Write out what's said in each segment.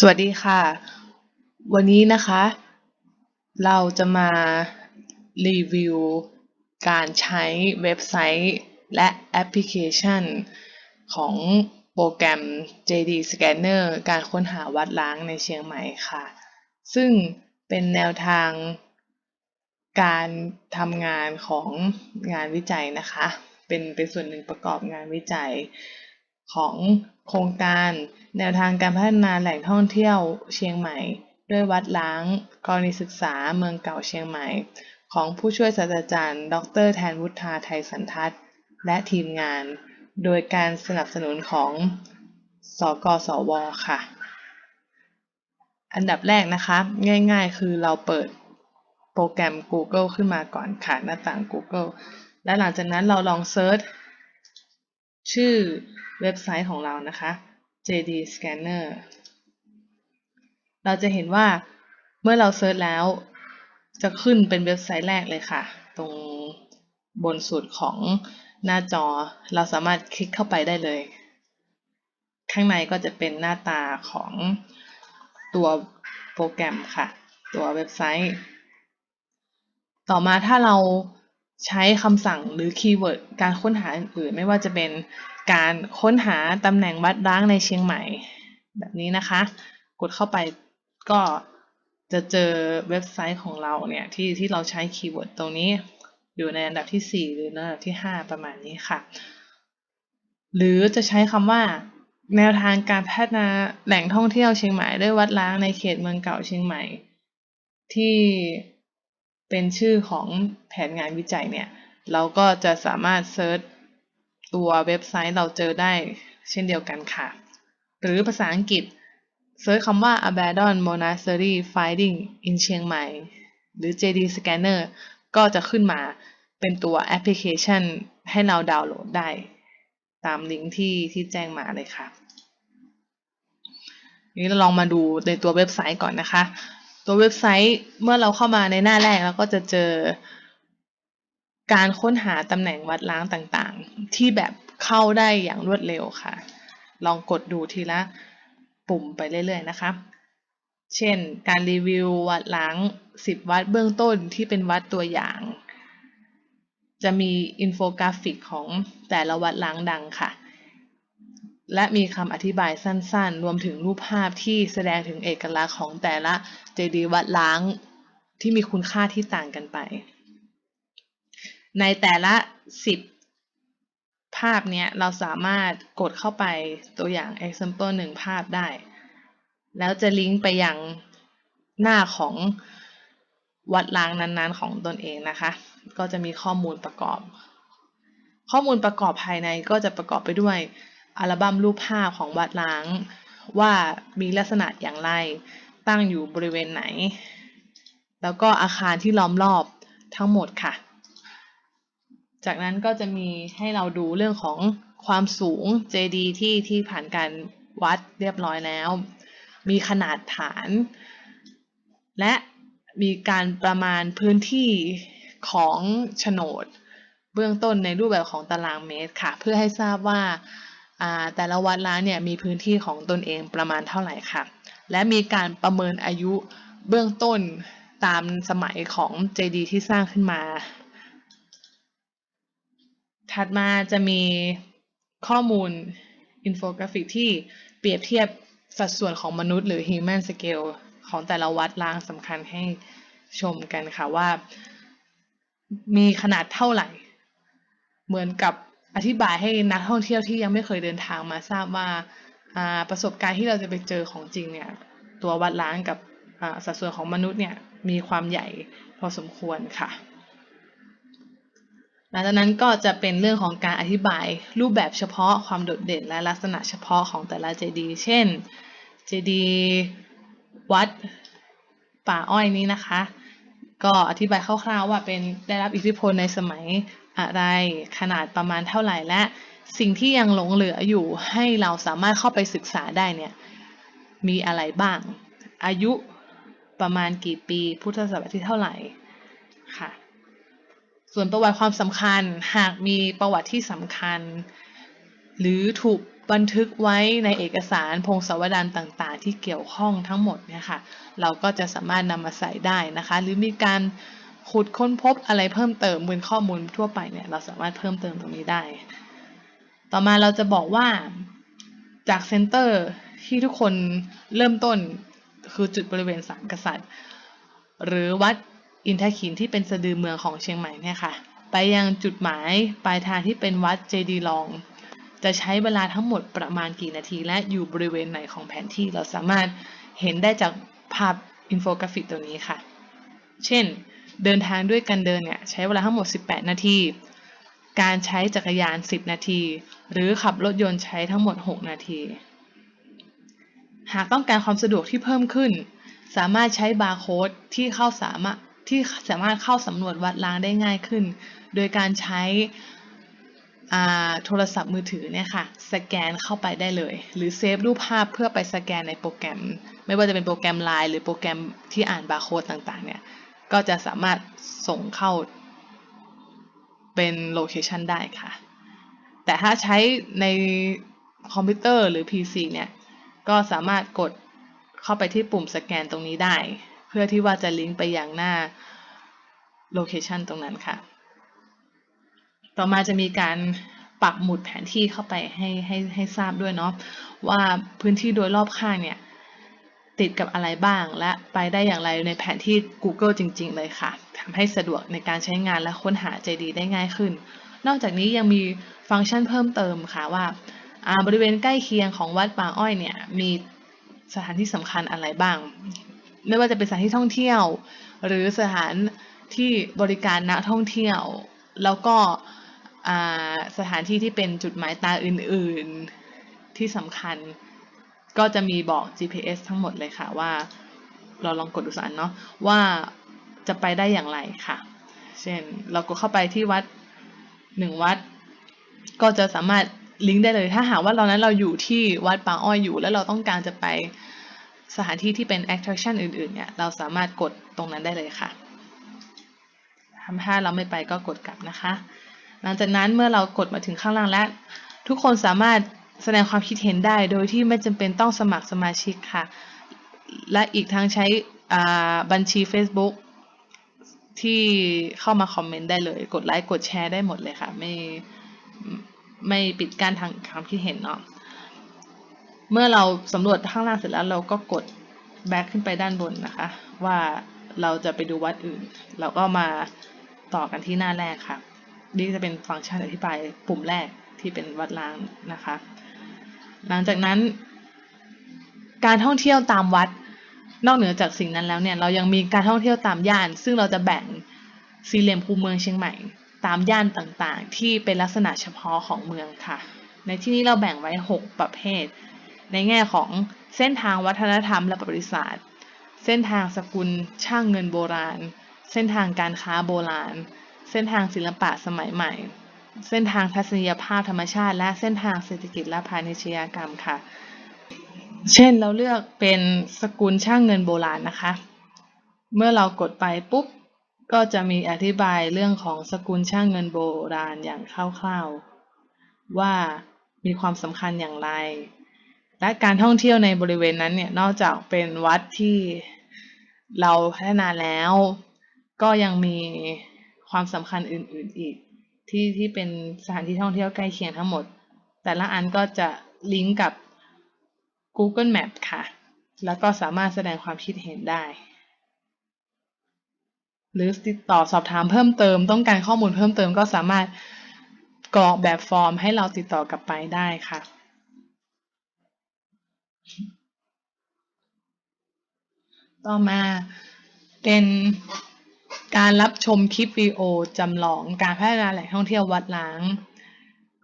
สวัสดีค่ะ วันนี้นะคะ เราจะมารีวิวการใช้เว็บไซต์และแอปพลิเคชัน ของโปรแกรม JD Scanner การค้นหาวัดล้างในเชียงใหม่ค่ะ ซึ่งเป็นแนวทางการทำงานของงานวิจัยนะคะ เป็นเป็นส่วนหนึ่งประกอบงานวิจัยของ โครงการ แนวทางการพัฒนาแหล่งท่องเที่ยวเชียงใหม่ ด้วยวัดล้างกรณีศึกษาเมืองเก่าเชียงใหม่ ของผู้ช่วยศาสตราจารย์ ดรแทนวุฒาไทยสันทัศน์และทีมงาน โดยการสนับสนุนของ สกสว ค่ะ อันดับแรกนะคะ ง่ายๆ คือเราเปิดโปรแกรม Google ขึ้นมาก่อนค่ะ หน้าต่าง Google และหลังจากนั้นเราลองเซิร์ชชื่อ เว็บไซต์ของเรานะคะ JD Scanner เราจะเห็นว่าเมื่อเราเซิร์ชแล้ว จะขึ้นเป็นเว็บไซต์แรกเลยค่ะ ตรงบนสุดของหน้าจอเราสามารถคลิกเข้าไปได้เลย ข้างในก็จะเป็นหน้าตาของตัวโปรแกรมค่ะ ตัวเว็บไซต์ ต่อมาถ้าเรา ใช้คำสั่งหรือคีย์เวิร์ดการค้นหาอื่นๆ ไม่ว่าจะเป็นการค้นหาตำแหน่งวัดร้างในเชียงใหม่ แบบนี้นะคะ กดเข้าไปก็จะเจอเว็บไซต์ของเราเนี่ย ที่ที่เราใช้คีย์เวิร์ดตรงนี้ อยู่ในอันดับที่ 4 หรือในอันดับที่ 5 ประมาณนี้ค่ะ หรือจะใช้คำว่า แนวทางการพัฒนาแหล่งท่องเที่ยวเชียงใหม่ด้วยวัดล้างในเขตเมืองเก่าเชียงใหม่ ที่ เป็นชื่อของแผนงานวิจัยเนี่ย เราก็จะสามารถเซิร์ชตัวเว็บไซต์เราเจอได้เช่นเดียวกันค่ะ หรือภาษาอังกฤษเซิร์ชคำว่า Abandon Monastery Finding in เชียงใหม่ หรือ JD Scanner ก็จะขึ้นมาเป็นตัวแอปพลิเคชันให้เราดาวน์โหลดได้ ตามลิงก์ที่ที่แจ้งมาเลยค่ะ นี้เราลองมาดูในตัวเว็บไซต์ก่อนนะคะ ตัวเว็บไซต์เมื่อเราเข้ามาในหน้าแรกเราก็จะเจอการค้นหาตำแหน่งวัดล้างต่างๆ ที่แบบเข้าได้อย่างรวดเร็วค่ะ ลองกดดูทีละปุ่มไปเรื่อยๆนะคะ เช่น การรีวิววัดล้าง 10 วัดเบื้องต้นที่เป็นวัดตัวอย่าง จะมีอินโฟกราฟิกของแต่ละวัดล้างดังค่ะ และมีคำอธิบายสั้นๆ รวมถึงรูปภาพที่แสดงถึงเอกลักษณ์ของแต่ละเจดีย์วัดล้างที่มีคุณค่าที่ต่างกันไป ในแต่ละสิบภาพเนี้ยเราสามารถกดเข้าไปตัวอย่าง example หนึ่งภาพได้ แล้วจะลิงก์ไปยังหน้าของวัดล้างนั้นๆ ของตนเองนะคะ ก็จะมีข้อมูลประกอบ ข้อมูลประกอบภายในก็จะประกอบไปด้วย อัลบั้มรูปภาพของวัดล้าง ว่ามีลักษณะอย่างไร ตั้งอยู่บริเวณไหน แล้วก็อาคารที่ล้อมรอบทั้งหมดค่ะ จากนั้นก็จะมีให้เราดูเรื่องของความสูง JD ที่ที่ผ่านการวัดเรียบร้อยแล้ว มีขนาดฐาน และมีการประมาณพื้นที่ของโฉนด เบื้องต้นในรูปแบบของตารางเมตรค่ะ เพื่อให้ทราบว่า แต่ละวัดล้านเนี่ยมีพื้นที่ของตนเองประมาณเท่าไหร่ค่ะ และมีการประเมินอายุเบื้องต้นตามสมัยของ JD ที่สร้างขึ้นมา ถัดมาจะมีข้อมูลอินโฟกราฟิกที่เปรียบเทียบสัดส่วนของมนุษย์หรือ human scale ของแต่ละวัดล้างสำคัญให้ชมกันค่ะว่า มีขนาดเท่าไหร่ เหมือนกับ อธิบายให้นักท่องเที่ยวที่ยังไม่เคยเดินทางมาทราบว่าประสบการณ์ที่เราจะไปเจอของจริงเนี่ยตัววัดล้างกับสัดส่วนของมนุษย์เนี่ยมีความใหญ่พอสมควรค่ะ หลังจากนั้นก็จะเป็นเรื่องของการอธิบายรูปแบบเฉพาะความโดดเด่นและลักษณะเฉพาะของแต่ละเจดีย์เช่น เจดีย์วัดป่าอ้อยนี้นะคะ ก็อธิบายคร่าวๆว่าเป็นได้รับอิทธิพลในสมัย อะไร ขนาดประมาณเท่าไหร่และสิ่งที่ยังหลงเหลืออยู่ให้เราสามารถเข้าไปศึกษาได้เนี่ยมีอะไรบ้าง อายุประมาณกี่ปี พุทธศตวรรษที่เท่าไหร่ค่ะ ส่วนประวัติความสำคัญหากมีประวัติที่สำคัญ หรือถูกบันทึกไว้ในเอกสารพงศาวดารต่างๆ ที่เกี่ยวข้องทั้งหมดเนี่ยค่ะ เราก็จะสามารถนำมาใส่ได้นะคะ หรือมีการ ขุดค้นพบอะไรเพิ่มเติมบนข้อมูลทั่วไปเนี่ยเราสามารถเพิ่มเติมตรงนี้ได้ ต่อมาเราจะบอกว่าจากเซ็นเตอร์ที่ทุกคนเริ่มต้นคือจุดบริเวณสามกษัตริย์ หรือวัดอินทขินที่เป็นสะดือเมืองของเชียงใหม่เนี่ยค่ะ ไปยังจุดหมายปลายทางที่เป็นวัดเจดีลอง จะใช้เวลาทั้งหมดประมาณกี่นาที และอยู่บริเวณไหนของแผนที่เราสามารถเห็นได้จากภาพอินโฟกราฟิกตัวนี้ค่ะ เช่น เดินทางด้วยกันเดินเนี่ยใช้เวลาทั้งหมด 18 นาที การใช้จักรยาน 10 นาที หรือขับรถยนต์ใช้ทั้งหมด 6 นาที หากต้องการความสะดวกที่เพิ่มขึ้น สามารถใช้บาร์โค้ดที่เข้าสามารถที่สามารถเข้าสำรวจวัดล้างได้ง่ายขึ้น โดยการใช้โทรศัพท์มือถือเนี่ยค่ะสแกนเข้าไปได้เลย หรือเซฟรูปภาพเพื่อไปสแกนในโปรแกรม ไม่ว่าจะเป็นโปรแกรม Line หรือโปรแกรมที่อ่านบาร์โค้ดต่างๆเนี่ย ก็จะสามารถส่งเข้าเป็นโลเคชันได้ค่ะ แต่ถ้าใช้ในคอมพิวเตอร์หรือ PC เนี่ย ก็สามารถกดเข้าไปที่ปุ่มสแกนตรงนี้ได้ เพื่อที่ว่าจะลิงก์ไปยังหน้าโลเคชันตรงนั้นค่ะ ต่อมาจะมีการปักหมุดแผนที่เข้าไปให้ให้ให้ทราบด้วยเนาะว่าพื้นที่โดยรอบข้างเนี่ย ติดกับอะไรบ้าง และไปได้อย่างไรในแผนที่ Google จริง ๆ เลยค่ะทำให้สะดวกในการใช้งานและค้นหา JD ได้ง่ายขึ้น นอกจากนี้ยังมีฟังก์ชันเพิ่มเติมค่ะว่าบริเวณใกล้เคียงของวัดป่าอ้อยเนี่ยมีสถานที่สำคัญอะไรบ้าง ไม่ว่าจะเป็นสถานที่ท่องเที่ยว หรือสถานที่บริการนักท่องเที่ยว แล้วก็สถานที่ที่เป็นจุดหมายตาอื่น ๆที่สำคัญ ก็จะมีบอก GPS ทั้งหมดเลยค่ะว่าเราลองกดดูสันเนาะว่าจะไปได้อย่างไรค่ะ เช่นเราก็เข้าไปที่วัดหนึ่งวัด ก็จะสามารถลิงก์ได้เลย ถ้าหากว่าเรานั้นเราอยู่ที่วัดป่าอ้อยอยู่ แล้วเราต้องการจะไปสถานที่ที่เป็น attraction อื่นๆ เนี่ย เราสามารถกดตรงนั้นได้เลยค่ะทำถ้าเราไม่ไปก็กดกลับนะคะ หลังจากนั้นเมื่อเรากดมาถึงข้างล่างแล้ว ทุกคนสามารถ แสดงความคิดเห็นได้โดยที่ไม่จำเป็นต้องสมัครสมาชิกค่ะ และอีกทั้งใช้บัญชี Facebook ที่เข้ามาคอมเมนต์ได้เลย กดไลค์กดแชร์ได้หมดเลยค่ะ ไม่ไม่ปิดกั้นทางความคิดเห็นเนาะเมื่อเราสำรวจข้างล่างเสร็จแล้วเราก็กดแบ็คขึ้นไปด้านบนนะคะ ว่าเราจะไปดูวัดอื่น เราก็มาต่อกันที่หน้าแรกค่ะ นี่จะเป็นฟังก์ชันอธิบายปุ่มแรกที่เป็นวัดล้างนะคะ หลังจากนั้นการท่องเที่ยวตามวัด นอกเหนือจากสิ่งนั้นแล้วเนี่ยเรายังมีการท่องเที่ยวตามย่าน ซึ่งเราจะแบ่งสี่เหลี่ยมภูเมืองเชียงใหม่ ตามย่านต่างๆ ที่เป็นลักษณะเฉพาะของเมืองค่ะ ในที่นี้เราแบ่งไว้ 6 ประเภท ในแง่ของเส้นทางวัฒนธรรมและประวัติศาสตร์ เส้นทางสกุลช่างเงินโบราณ เส้นทางการค้าโบราณ เส้นทางศิลปะสมัยใหม่ เส้นทางทัศนียภาพธรรมชาติ และเส้นทางเศรษฐกิจและพาณิชยกรรมค่ะ เช่นเราเลือกเป็นสกุลช่างเงินโบราณนะคะ เมื่อเรากดไปปุ๊บก็จะมีอธิบายเรื่องของสกุลช่างเงินโบราณอย่างคร่าวๆ ว่ามีความสำคัญอย่างไร และการท่องเที่ยวในบริเวณนั้นเนี่ยนอกจากเป็นวัดที่เราพัฒนาแล้ว ก็ยังมีความสำคัญอื่นๆอีก ที่ที่เป็นสถานที่ท่องเที่ยวใกล้เคียงทั้งหมด แต่ละอันก็จะลิงก์กับ Google Map ค่ะ แล้วก็สามารถแสดงความคิดเห็นได้ หรือติดต่อสอบถามเพิ่มเติม ต้องการข้อมูลเพิ่มเติมก็สามารถกรอกแบบฟอร์มให้เราติดต่อกลับไปได้ค่ะต่อมาเป็น การรับชมคลิปวิดีโอจำลองการพัฒนาแหล่งท่องเที่ยววัดล้าง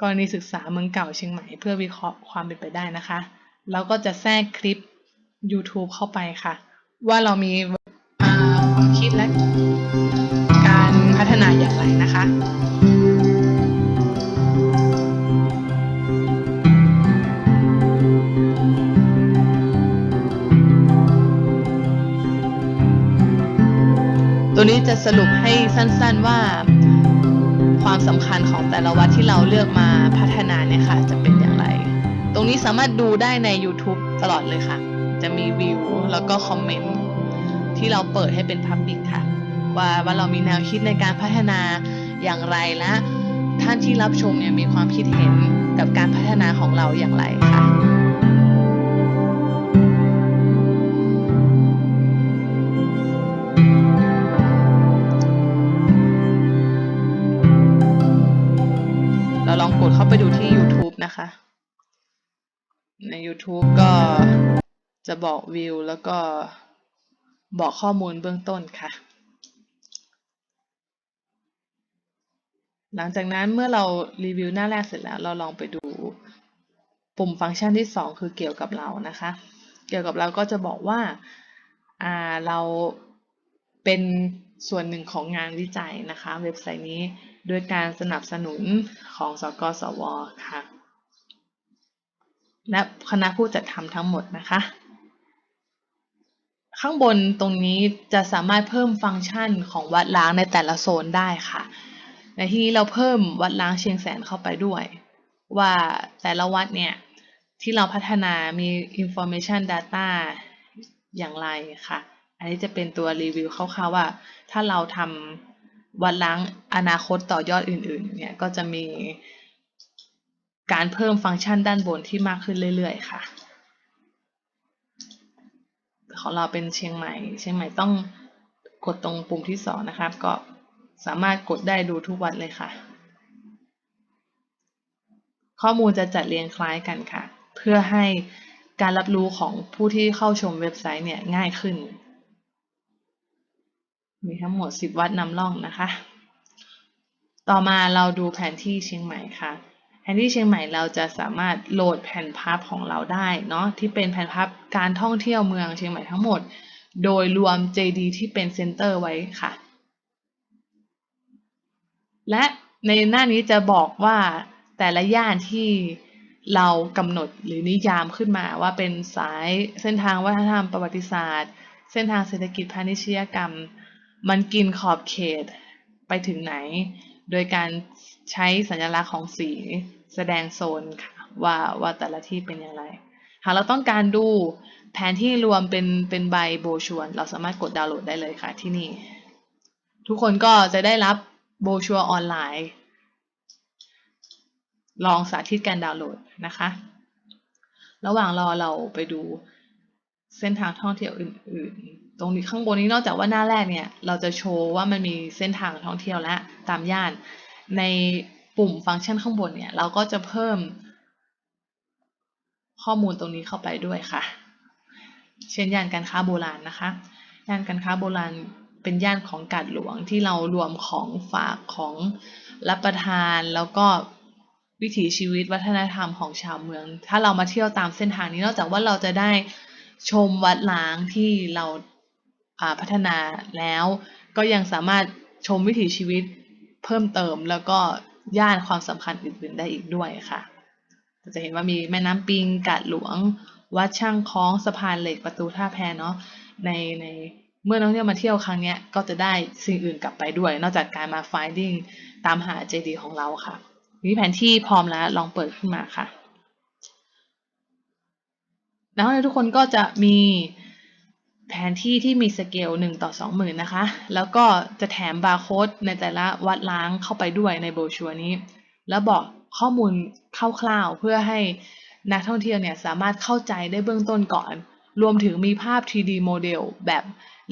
กรณีศึกษาเมืองเก่าเชียงใหม่เพื่อวิเคราะห์ความเป็นไปได้นะคะ แล้วก็จะแทรกคลิป YouTube เข้าไปค่ะ ว่าเรามีความคิดและการพัฒนาอย่างไรนะคะ ตัวนี้จะสรุปให้สั้นๆว่าความสำคัญของแต่ละวัดที่เราเลือกมาพัฒนาเนี่ยค่ะ จะเป็นอย่างไร ตรงนี้สามารถดูได้ใน YouTube ตลอดเลยค่ะ จะมีวิวแล้วก็คอมเมนต์ที่เราเปิดให้เป็น Public ค่ะ ว่าว่าเรามีแนวคิดในการพัฒนาอย่างไรและท่านที่รับชมเนี่ยมีความคิดเห็นกับการพัฒนาของเราอย่างไรค่ะ ใน YouTube ก็จะบอกวิวแล้วก็บอกข้อมูลเบื้องต้นค่ะ หลังจากนั้นเมื่อเรารีวิวหน้าแรกเสร็จแล้ว เราลองไปดูปุ่มฟังก์ชันที่ 2 คือเกี่ยวกับเรานะคะ เกี่ยวกับเราก็จะบอกว่าอ่าเราเป็นส่วนหนึ่งของงานวิจัยนะคะ เว็บไซต์นี้ด้วยการสนับสนุนของสกสวค่ะ และคณะผู้จัดทำทั้งหมดนะคะ ข้างบนตรงนี้จะสามารถเพิ่มฟังก์ชันของวัดล้างในแต่ละโซนได้ค่ะ ในที่นี้เราเพิ่มวัดล้างเชียงแสนเข้าไปด้วย ว่าแต่ละวัดเนี่ย ที่เราพัฒนามี information data อย่างไรค่ะ อันนี้จะเป็นตัวรีวิวคร่าวๆว่า ถ้าเราทำวัดล้างอนาคตต่อยอดอื่นๆเนี่ยก็จะมี การเพิ่มฟังก์ชันด้านบนที่มากขึ้นเรื่อยๆ ค่ะ ของเราเป็นเชียงใหม่ เชียงใหม่ต้องกดตรงปุ่มที่สองนะครับ ก็สามารถกดได้ดูทุกวัดเลยค่ะ ข้อมูลจะจัดเรียงคล้ายกันค่ะ เพื่อให้การรับรู้ของผู้ที่เข้าชมเว็บไซต์เนี่ยง่ายขึ้น มีทั้งหมด 10 วัดนำร่องนะคะ ต่อมาเราดูแผนที่เชียงใหม่ค่ะ แผนที่เชียงใหม่เราจะสามารถโหลดแผ่นพับของเราได้เนาะที่เป็นแผ่นพับการท่องเที่ยวเมืองเชียงใหม่ทั้งหมด โดยรวม JD ที่เป็นเซ็นเตอร์ไว้ค่ะ และในหน้านี้จะบอกว่าแต่ละย่านที่เรากำหนดหรือนิยามขึ้นมาว่าเป็นสายเส้นทางวัฒนธรรมประวัติศาสตร์ เส้นทางเศรษฐกิจพาณิชยกรรม มันกินขอบเขตไปถึงไหน โดยการ ใช้สัญลักษณ์ของสีแสดงโซนค่ะว่าว่าแต่ละที่เป็นอย่างไร หากเราต้องการดูแผนที่รวมเป็นเป็นใบโบชัวร์เราสามารถกดดาวน์โหลดได้เลยค่ะที่นี่ ทุกคนก็จะได้รับโบชัวออนไลน์ ลองสาธิตการดาวน์โหลดนะคะ ระหว่างรอเราไปดูเส้นทางท่องเที่ยวอื่นๆ ตรงนี้ข้างบนนี้นอกจากว่าหน้าแรกเนี่ย เราจะโชว์ว่ามันมีเส้นทางท่องเที่ยวและตามย่าน ในปุ่มฟังก์ชันข้างบนเนี่ย เราก็จะเพิ่มข้อมูลตรงนี้เข้าไปด้วยค่ะ เช่นย่านการค้าโบราณนะคะ ย่านการค้าโบราณเป็นย่านของกาดหลวงที่เรารวมของฝากของรับประทานแล้วก็วิถีชีวิตวัฒนธรรมของชาวเมือง ถ้าเรามาเที่ยวตามเส้นทางนี้นอกจากว่าเราจะได้ชมวัดล้างที่เราพัฒนาแล้ว ก็ยังสามารถชมวิถีชีวิต เพิ่มเติมแล้วก็ย่านความสำคัญอื่นๆได้อีกด้วยค่ะ จะเห็นว่ามีแม่น้ำปิงกาดหลวง วัดช่างคล้องสะพานเหล็กประตูท่าแพเนาะในในเมื่อนักท่องเที่ยวมาเที่ยวครั้งนี้ก็จะได้สิ่งอื่นกลับไปด้วย นอกจากการมา finding ตามหา JD ของเราค่ะนี่แผนที่พร้อมแล้วลองเปิดขึ้นมาค่ะแล้วทุกคนก็จะมี แผนที่ที่มีสเกล1ต่อ20,000นะคะ แล้วก็จะแถมบาร์โค้ดในแต่ละวัดล้างเข้าไปด้วยในโบชัวนี้ แล้วบอกข้อมูลคร่าวๆ เพื่อให้นักท่องเที่ยวเนี่ยสามารถเข้าใจได้เบื้องต้นก่อน รวมถึงมีภาพ 3D โมเดลแบบ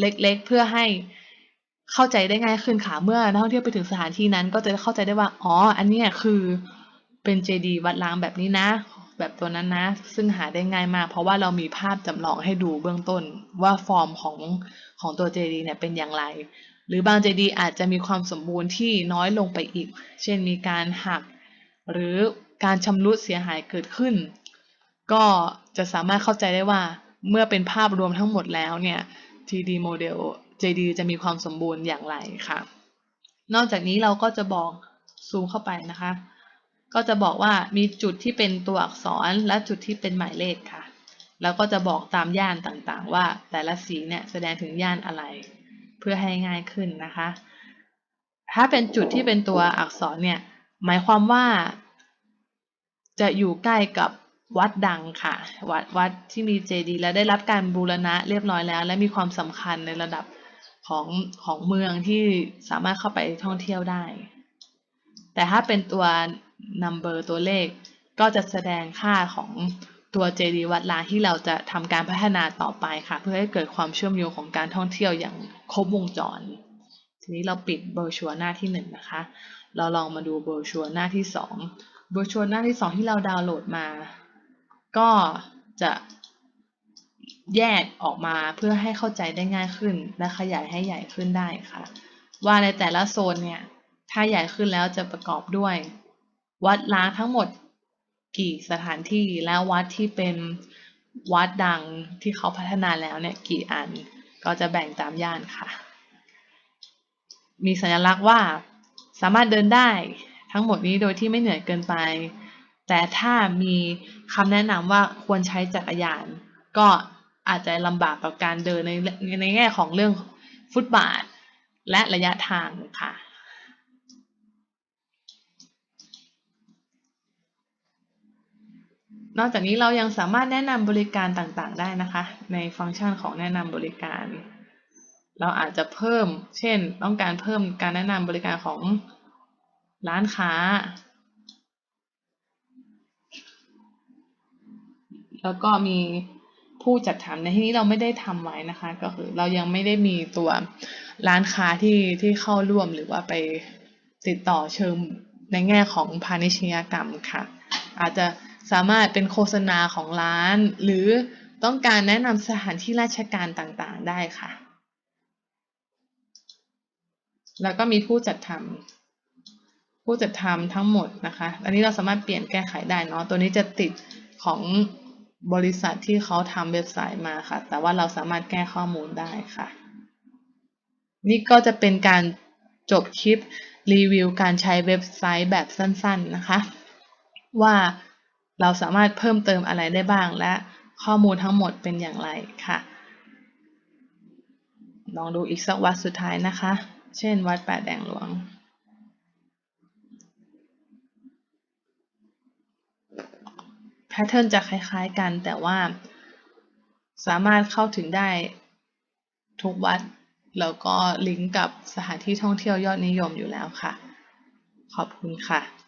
เล็กๆ เพื่อให้เข้าใจได้ง่ายขึ้นค่ะ เมื่อนักท่องเที่ยวไปถึงสถานที่นั้น ก็จะเข้าใจได้ว่า อ๋อ อันนี้คือเป็นเจดีย์วัดล้างแบบนี้นะ แบบตัวนั้นนะ ซึ่งหาได้ง่ายมาก เพราะว่าเรามีภาพจำลองให้ดูเบื้องต้นว่าฟอร์มของของตัวเจดีย์เนี่ยเป็นอย่างไร หรือบางเจดีย์อาจจะมีความสมบูรณ์ที่น้อยลงไปอีก เช่นมีการหัก หรือการชำรุดเสียหายเกิดขึ้น ก็จะสามารถเข้าใจได้ว่าเมื่อเป็นภาพรวมทั้งหมดแล้วเนี่ย 3D โมเดล JD จะมีความสมบูรณ์อย่างไรค่ะ นอกจากนี้เราก็จะบอกซูมเข้าไปนะคะ ก็จะบอกว่ามีจุดที่เป็นตัวอักษรและจุดที่เป็นหมายเลขค่ะ แล้วก็จะบอกตามย่านต่างๆ ว่าแต่ละสีเนี่ยแสดงถึงย่านอะไร เพื่อให้ง่ายขึ้นนะคะ ถ้าเป็นจุดที่เป็นตัวอักษรเนี่ยหมายความว่า จะอยู่ใกล้กับวัดดังค่ะ วัดวัดที่มีเจดีย์และได้รับการบูรณะเรียบร้อยแล้ว และมีความสำคัญในระดับของของเมืองที่สามารถเข้าไปท่องเที่ยวได้ แต่ถ้าเป็นตัว number ตัวเลข ก็จะแสดงค่าของตัวเจดีวัดล้างที่เราจะทำการพัฒนาต่อไปค่ะ เพื่อให้เกิดความเชื่อมโยงของการท่องเที่ยวอย่างครบวงจร ทีนี้เราปิดเบอร์ชัวหน้าที่หนึ่งนะคะ เราลองมาดูเบอร์ชัวหน้าที่สองเบอร์ชัวหน้าที่สองที่เราดาวน์โหลดมา ก็จะแยกออกมาเพื่อให้เข้าใจได้ง่ายขึ้น และขยายให้ใหญ่ขึ้นได้ค่ะ ว่าในแต่ละโซนเนี่ย ถ้าใหญ่ขึ้นแล้วจะประกอบด้วย วัดล้างทั้งหมดกี่สถานที่แล้ววัดที่เป็นวัดดังที่เขาพัฒนาแล้วเนี่ยกี่อันก็จะแบ่งตามย่านค่ะ มีสัญลักษณ์ว่าสามารถเดินได้ทั้งหมดนี้โดยที่ไม่เหนื่อยเกินไป แต่ถ้ามีคำแนะนำว่าควรใช้จักรยาน ก็อาจจะลำบากกับการเดินในในแง่ของเรื่องฟุตบาทและระยะทางค่ะ นอกจากนี้เรายังสามารถแนะนำบริการต่างๆ ได้นะคะ ในฟังก์ชันของแนะนำบริการ เราอาจจะเพิ่ม เช่น ต้องการเพิ่มการแนะนำบริการของร้านค้า แล้วก็มีผู้จัดทำในที่นี้เราไม่ได้ทำไว้นะคะ ก็คือเรายังไม่ได้มีตัวร้านค้าที่ที่เข้าร่วมหรือว่าไปติดต่อเชิงในแง่ของพาณิชยกรรมค่ะ อาจจะ สามารถเป็นโฆษณาของร้าน หรือต้องการแนะนำสถานที่ราชการต่างๆ ได้ค่ะ แล้วก็มีผู้จัดทำผู้จัดทำทั้งหมดนะคะ อันนี้เราสามารถเปลี่ยนแก้ไขได้เนาะ ตัวนี้จะติดของบริษัทที่เขาทำเว็บไซต์มาค่ะ แต่ว่าเราสามารถแก้ข้อมูลได้ค่ะ นี่ก็จะเป็นการจบคลิปรีวิวการใช้เว็บไซต์แบบสั้น ๆนะคะ ว่า เราสามารถเพิ่มเติมอะไรได้บ้าง และข้อมูลทั้งหมดเป็นอย่างไรค่ะ ลองดูอีกสักวัดสุดท้ายนะคะ เช่น วัดแปดแดงหลวงแพทเทิร์นจะคล้าย ๆกันแต่ว่าสามารถเข้าถึงได้ทุกวัด แล้วก็ลิงก์กับสถานที่ท่องเที่ยวยอดนิยมอยู่แล้วค่ะ ขอบคุณค่ะ